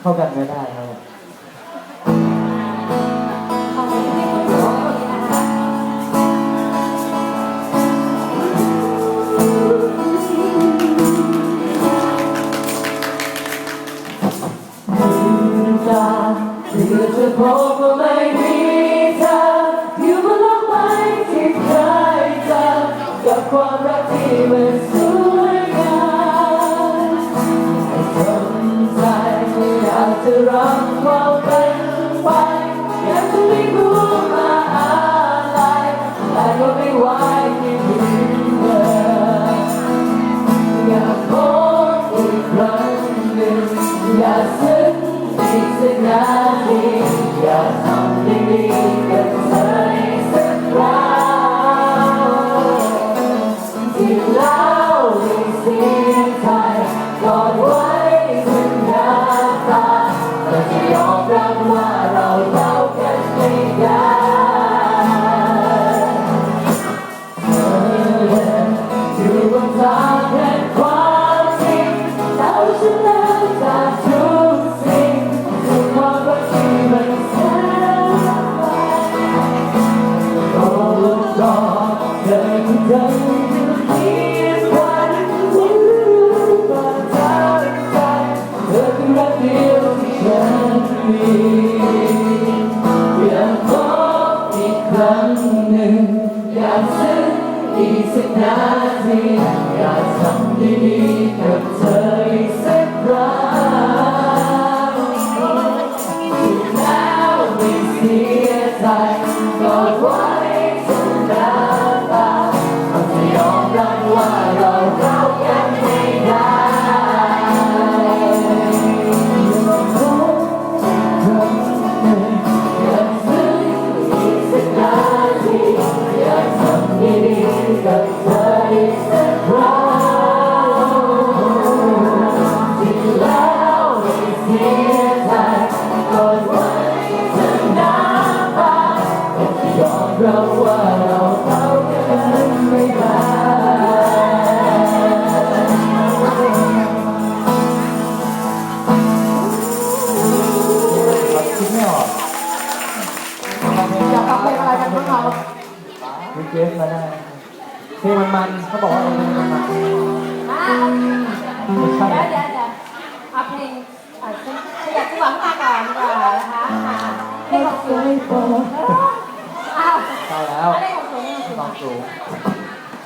เข้ากันไม่ได้ครับพบว่าไม่มีเธออยู่บนโลกใบที่เคยเจอกับความรักที่มัน รักความเป็นไปอยากจะไม่รู้มาอะไรแต่ก็ไม่ไหวที่ถึงเธออยากพบอีกครั้งหนึ่งอยากซึ้งอีกสักนาทีอยากทำดี มีอยากพบอีกครั้งหนึ่ง อยากซึ้งอีกสักนาทีอยากทำดีๆกับเธออีกสักครั้งที่แล้วไม่เสียใจกอดไว้จนน้ำตาเราจะยอมรับว่าเราเข้ากัน อยากฟังเพลงอะไรกันบ้างเรามีเกได้เพลงมันเขาบอกว่าเพลงมันอะเดี๋ยวเดี๋ยวเดี๋ยวเอาเพลงอะขยับข้าก่อนก่านะคะเพลงของคุ 还得往中间去拿